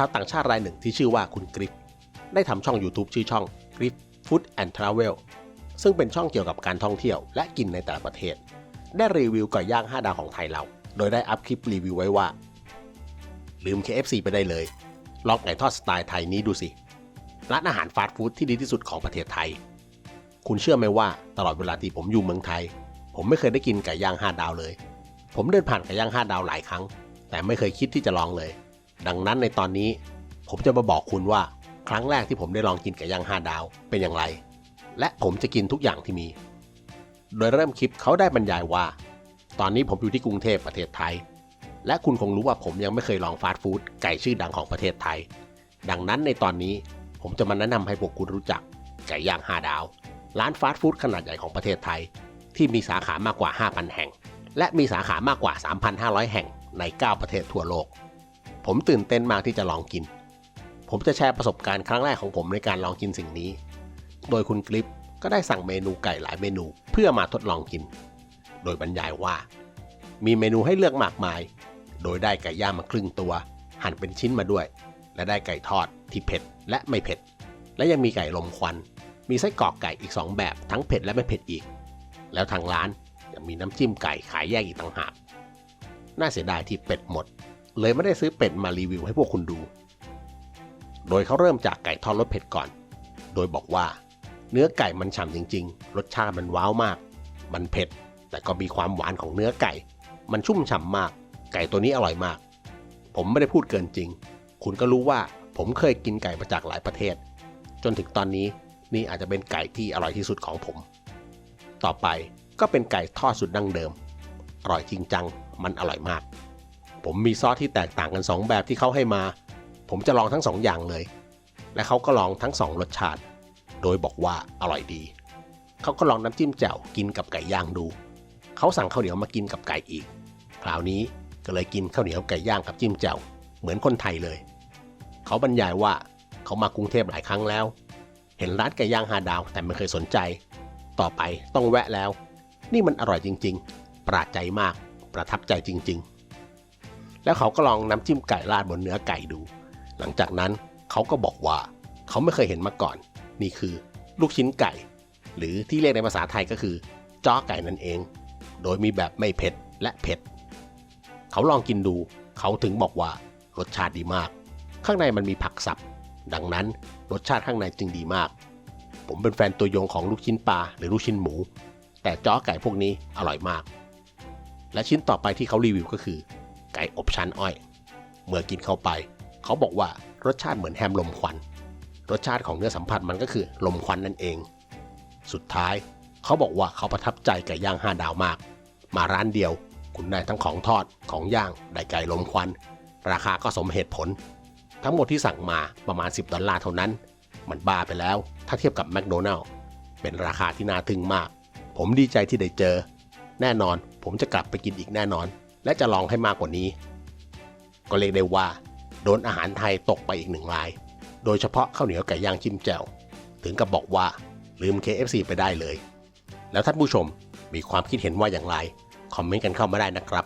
ชาวต่างชาติรายหนึ่งที่ชื่อว่าคุณกริฟได้ทำช่อง YouTube ชื่อช่อง Grip Food and Travel ซึ่งเป็นช่องเกี่ยวกับการท่องเที่ยวและกินในแต่ละประเทศ ได้รีวิวไก่ย่าง 5 ดาวของไทยเรา โดยได้อัพคลิปรีวิวไว้ว่า ลืม KFC ไปได้เลย ลองไก่ทอดสไตล์ไทยนี้ดูสิ ร้านอาหารฟาสต์ฟู้ดที่ดีที่สุดของประเทศไทย คุณเชื่อไหมว่าตลอดเวลาที่ผมอยู่เมืองไทย ผมไม่เคยได้กินไก่ย่าง 5 ดาวเลย ผมเดินผ่านไก่ย่าง 5 ดาวหลายครั้ง แต่ไม่เคยคิดที่จะลองเลย ดังนั้นในตอนนี้ผมจะมาบอกคุณว่าครั้งแรกที่ผมได้ลองกินไก่ย่าง5ดาวเป็นอย่างไร และผมจะกินทุกอย่างที่มี โดยเริ่มคลิปเขาได้บรรยายว่า ตอนนี้ผมอยู่ที่กรุงเทพประเทศไทย และคุณคงรู้ว่าผมยังไม่เคยลองฟาสต์ฟู้ดไก่ชื่อดังของประเทศไทย ดังนั้นในตอนนี้ผมจะมาแนะนำให้พวกคุณรู้จักไก่ย่าง5ดาว ร้านฟาสต์ฟู้ดขนาดใหญ่ของประเทศไทย ที่มีสาขามากกว่า 5,000 แห่ง และมีสาขามากกว่า 3,500 แห่งใน 9 ประเทศทั่วโลก ผมตื่นเต้นมากที่จะลองกิน ผมจะแชร์ประสบการณ์ครั้งแรกของผมในการลองกินสิ่งนี้ โดยคุณกลิปก็ได้สั่งเมนูไก่หลายเมนูเพื่อมาทดลองกิน โดยบรรยายว่า มีเมนูให้เลือกมากมาย โดยได้ไก่ย่างมาครึ่งตัว หั่นเป็นชิ้นมาด้วย และได้ไก่ทอดที่เผ็ดและไม่เผ็ด และยังมีไก่ลมควัน มีไส้กรอกไก่อีก 2 แบบทั้งเผ็ดและไม่เผ็ดอีก แล้วทางร้านยังมีน้ำจิ้มไก่ขายแยกอีกต่างหาก น่าเสียดายที่เป็ดหมด เลยไม่ได้ซื้อเป็ดมารีวิวให้พวกคุณดู โดยเขาเริ่มจากไก่ทอดรสเผ็ดก่อน โดยบอกว่า เนื้อไก่มันฉ่ำจริง ๆ รสชาติมันว้าวมาก มันเผ็ด แต่ก็มีความหวานของเนื้อไก่ มันชุ่มฉ่ำมาก ไก่ตัวนี้อร่อยมาก ผมไม่ได้พูดเกินจริง คุณก็รู้ว่าผมเคยกินไก่มาจากหลายประเทศ จนถึงตอนนี้นี่อาจจะเป็นไก่ที่อร่อยที่สุดของผม ต่อไปก็เป็นไก่ทอดสุดดั้งเดิม อร่อยจริงจัง มันอร่อยมาก ผมมีซอสที่แตกต่างกัน 2 แบบที่เขาให้มา ผมจะลองทั้ง 2 อย่างเลย และเขาก็ลองทั้ง 2 รสชาติ โดยบอกว่าอร่อยดี เขาก็ลองน้ำจิ้มแจ่วกินกับไก่ย่างดู เขาสั่งข้าวเหนียวมากินกับไก่อีก คราวนี้ก็เลยกินข้าวเหนียวไก่ย่างกับจิ้มแจ่วเหมือนคนไทยเลย เขาบรรยายว่าเขามากรุงเทพหลายครั้งแล้ว เห็นร้านไก่ย่างฮาดาวแต่ไม่เคยสนใจ ต่อไปต้องแวะแล้ว นี่มันอร่อยจริง ๆ ประหลาดใจมาก ประทับใจจริง ๆ แล้วเขาก็ลองน้ำจิ้มไก่ราดบนเนื้อไก่ดู หลังจากนั้นเขาก็บอกว่าเขาไม่เคยเห็นมาก่อน นี่คือลูกชิ้นไก่ หรือที่เรียกในภาษาไทยก็คือจ้อไก่นั่นเอง โดยมีแบบไม่เผ็ดและเผ็ด เขาลองกินดู เขาถึงบอกว่ารสชาติดีมาก ข้างในมันมีผักสับ ดังนั้นรสชาติข้างในจึงดีมาก ผมเป็นแฟนตัวยงของลูกชิ้นปลาหรือลูกชิ้นหมู แต่จ้อไก่พวกนี้อร่อยมาก และชิ้นต่อไปที่เขารีวิวก็คือ ก่อบชั้นอ้อย เมื่อกินเข้าไป เขาบอกว่ารสชาติเหมือนแฮมลมควัน รสชาติของเนื้อสัมผัสมันก็คือลมควันนั่นเอง สุดท้ายเขาบอกว่าเขาประทับใจไก่ย่างห้าดาวมาก มาร้านเดียว คุณได้ทั้งของทอดของย่างได้ไก่ลมควัน ราคาก็สมเหตุผล ทั้งหมดที่สั่งมาประมาณ 10 ดอลลาร์เท่านั้น มันบ้าไปแล้ว ถ้าเทียบกับแมคโดนัลล์เป็นราคาที่น่าทึ่งมาก ผมดีใจที่ได้เจอ แน่นอนผมจะกลับไปกินอีกแน่นอน และจะลองให้มากกว่านี้ ก็เรียกได้ว่า โดนอาหารไทยตกไปอีกหนึ่งลาย โดยเฉพาะข้าวเหนียวไก่ย่างจิ้มแจ่ว ถึงกับบอกว่าลืม KFC ไปได้เลย แล้วท่านผู้ชมมีความคิดเห็นว่าอย่างไร คอมเมนต์กันเข้ามาได้นะครับ